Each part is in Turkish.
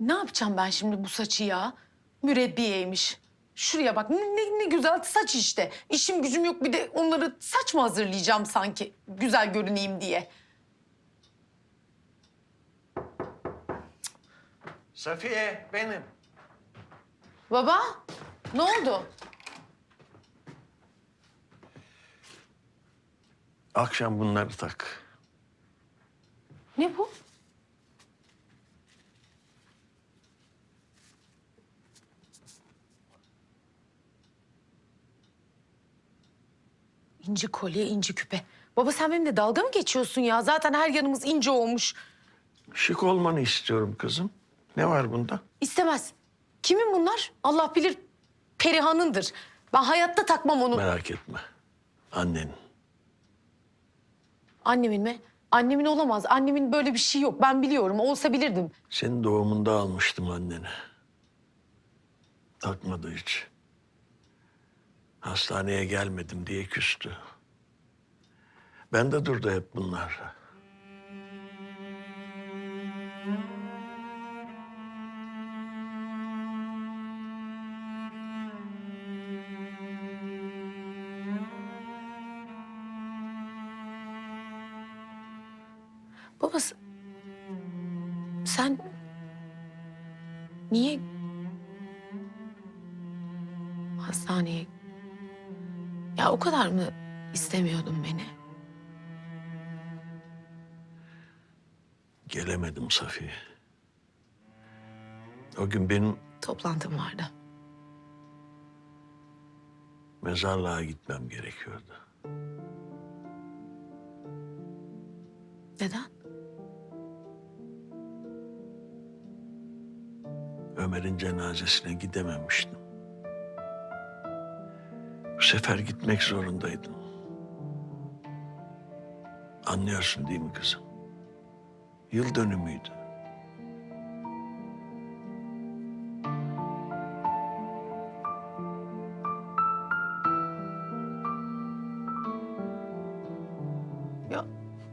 Ne yapacağım ben şimdi bu saçı ya? Mürebbiyeymiş. Şuraya bak ne, ne, ne güzel saç işte. İşim gücüm yok bir de onları saç mı hazırlayacağım sanki güzel görüneyim diye. Safiye benim. Baba ne oldu? Akşam bunları tak. Ne bu? İnci kolye, inci küpe. Baba sen benimle dalga mı geçiyorsun ya? Zaten her yanımız inci olmuş. Şık olmanı istiyorum kızım. Ne var bunda? İstemez. Kimin bunlar? Allah bilir Perihan'ındır. Ben hayatta takmam onu. Merak etme. Annen. Annemin mi? Annemin olamaz. Annemin böyle bir şey yok. Ben biliyorum. Olsa bilirdim. Senin doğumunda almıştım anneni. Takmadı hiç. Hastaneye gelmedim diye küstü. Bende durdu hep bunlar. Baba s- sen niye hastaneye ya o kadar mı istemiyordun beni? Gelemedim Safiye. O gün benim Toplantım vardı. mezarlığa gitmem gerekiyordu. Neden? Ömer'in cenazesine gidememiştim. Sefer gitmek zorundaydım. Anlıyorsun değil mi kızım? Yıl dönümüydü. Ya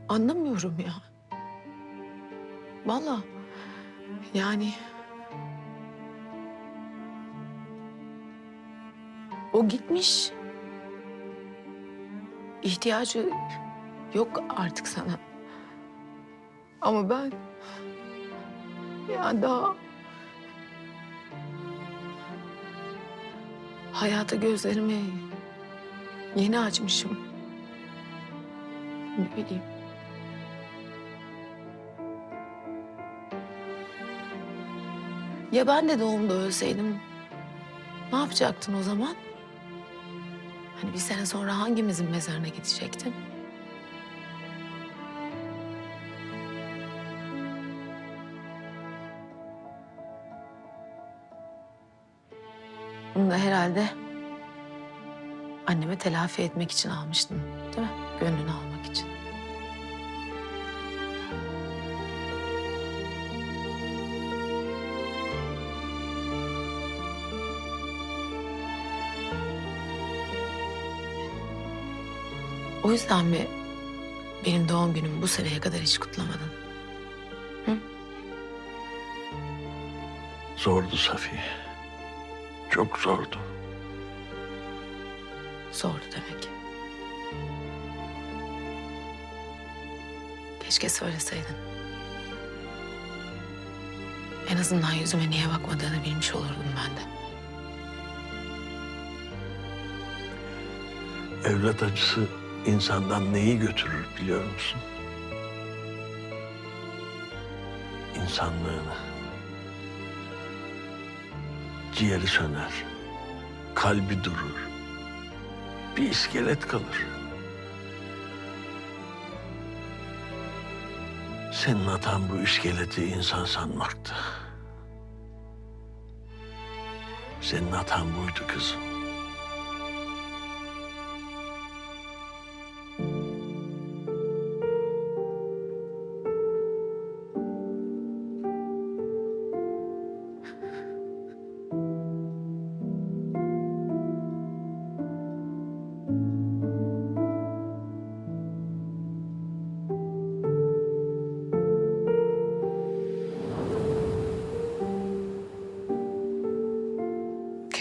anlamıyorum ya. Vallahi yani o gitmiş. İhtiyacı yok artık sana. Ama ben ya daha hayata gözlerimi yeni açmışım. Ne bileyim. Ya ben de doğumda ölseydim ne yapacaktın o zaman? Hani bir sene sonra hangimizin mezarına gidecektin? Bunu da herhalde anneme telafi etmek için almıştın, değil mi? Gönlünü almak için. O yüzden mi benim doğum günümü bu seneye kadar hiç kutlamadın? Zordu Safiye. Çok zordu. Zordu demek. Keşke söyleseydin. En azından yüzüme niye bakmadığını bilmiş olurdum ben de. Evlat acısı insandan neyi götürür biliyor musun? İnsanlığını. Ciğeri söner. Kalbi durur. Bir iskelet kalır. Senin hatan bu iskeleti insan sanmaktı. Senin hatan buydu kızım.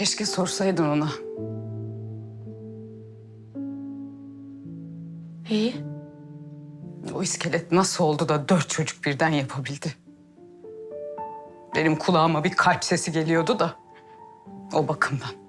Keşke sorsaydın ona. İyi. O iskelet nasıl oldu da dört çocuk birden yapabildi? Benim kulağıma bir kalp sesi geliyordu da o bakımdan.